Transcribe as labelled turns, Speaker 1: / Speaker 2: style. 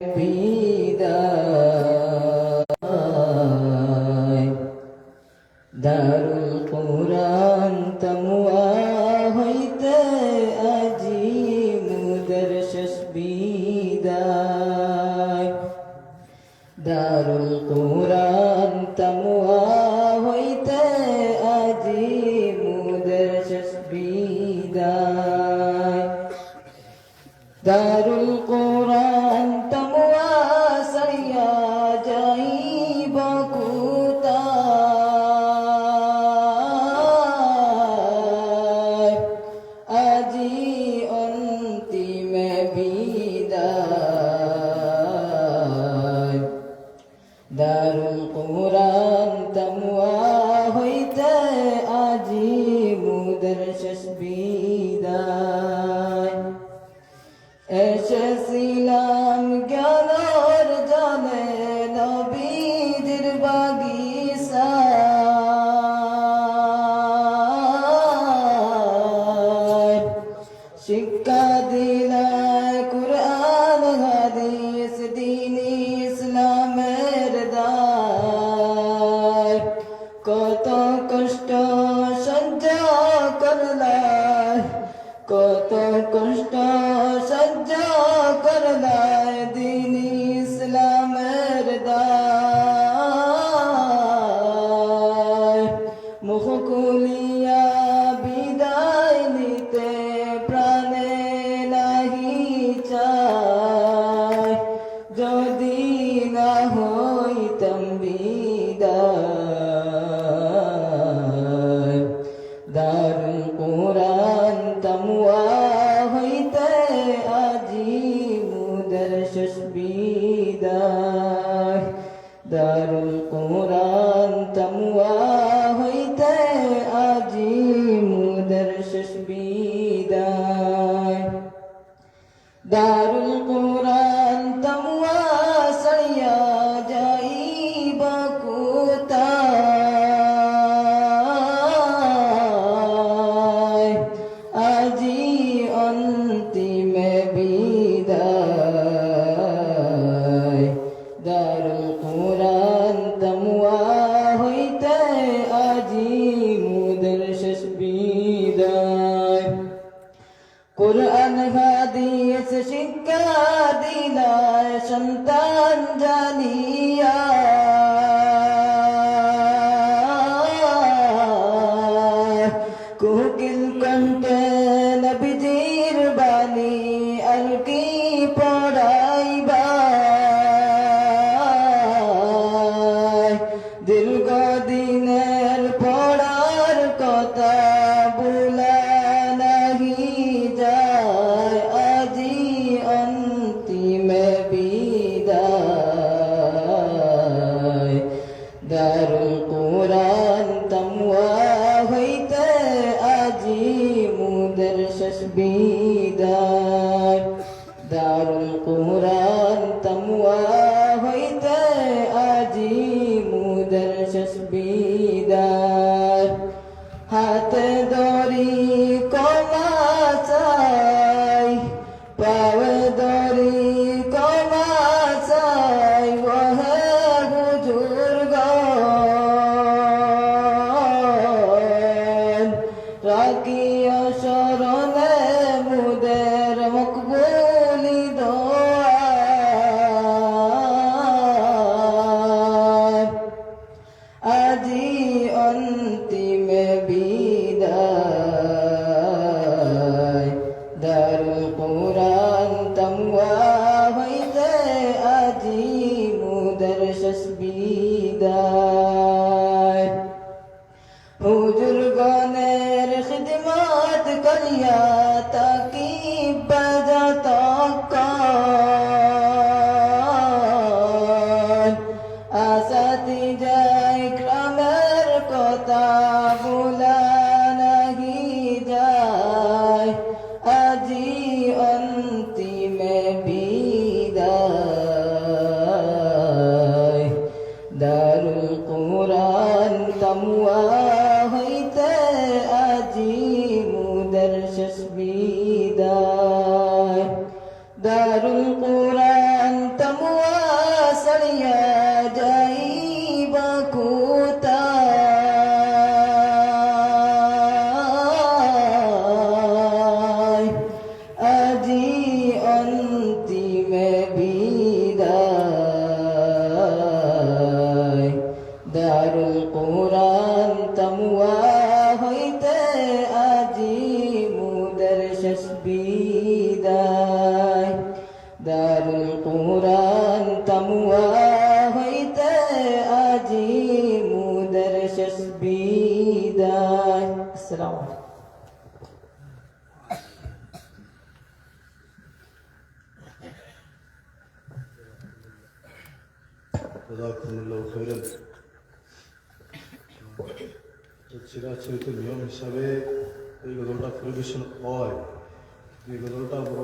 Speaker 1: বিদায়। দারু দারুল কোরআন তামুয়া হইতে আজি মুদের শেষ বিদায়। দারুল কোরআন তামুয়া সাইয়া যাইব কোথায়? আজি অন্তিম কোরআন হাদিস শিক্ষা দিলায় সন্তান জানি। To be হইতে আজি মুদের শেষ বিদায়। দারুল কোরআন তমুয়া সরিয়া যাইব কুতা আজি অন্তিমে বি দারুল কুরআন তামুয়া হইতে আজি মুদর শসবিদায় আসসালামু আলাইকুম
Speaker 2: খাইরান। তো চিরাচরিত নিয়ম হিসাবে এই গজলটা পরিবেশন হয়। এই গজলটা বড়